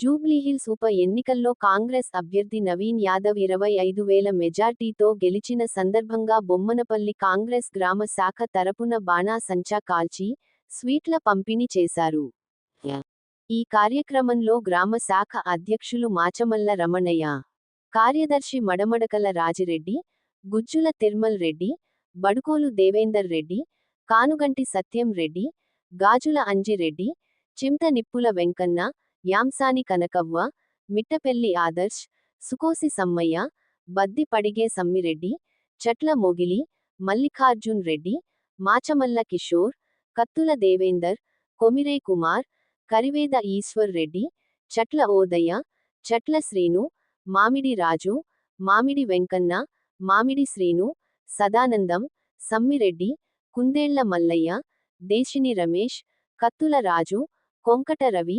జూబ్లీహిల్స్ ఉప ఎన్నికల్లో కాంగ్రెస్ అభ్యర్థి నవీన్ యాదవ్ ఇరవై ఐదు వేల మెజార్టీతో గెలిచిన సందర్భంగా బొమ్మనపల్లి కాంగ్రెస్ గ్రామ శాఖ తరపున బాణాసంచా కాల్చి స్వీట్ల పంపిణీ చేశారు. ఈ కార్యక్రమంలో గ్రామ శాఖ అధ్యక్షులు మాచమల్ల రమణయ్య కార్యదర్శి మడమడకల రాజిరెడ్డి గుజ్జుల తిర్మల్ రెడ్డి బడుకోలు దేవేందర్ రెడ్డి కానుగంటి సత్యం రెడ్డి గాజుల అంజిరెడ్డి చింత నిప్పుల వెంకన్న యాంసాని కనకవ్వ మిట్టపెల్లి ఆదర్శ్ సుకోసి సమ్మయ్య బద్ది పడిగే సమ్మిరెడ్డి చట్ల మొగిలి మల్లికార్జున్ రెడ్డి మాచమల్ల కిషోర్ కత్తుల దేవేందర్ కొమిరే కుమార్ కరివేద ఈశ్వర్ రెడ్డి చట్ల ఓదయ్య చట్ల శ్రీను మామిడి రాజు మామిడి వెంకన్న మామిడి శ్రీను సదానందం సమ్మిరెడ్డి కుందేళ్ళ మల్లయ్య దేశిని రమేష్ కత్తుల రాజు కొంకట రవి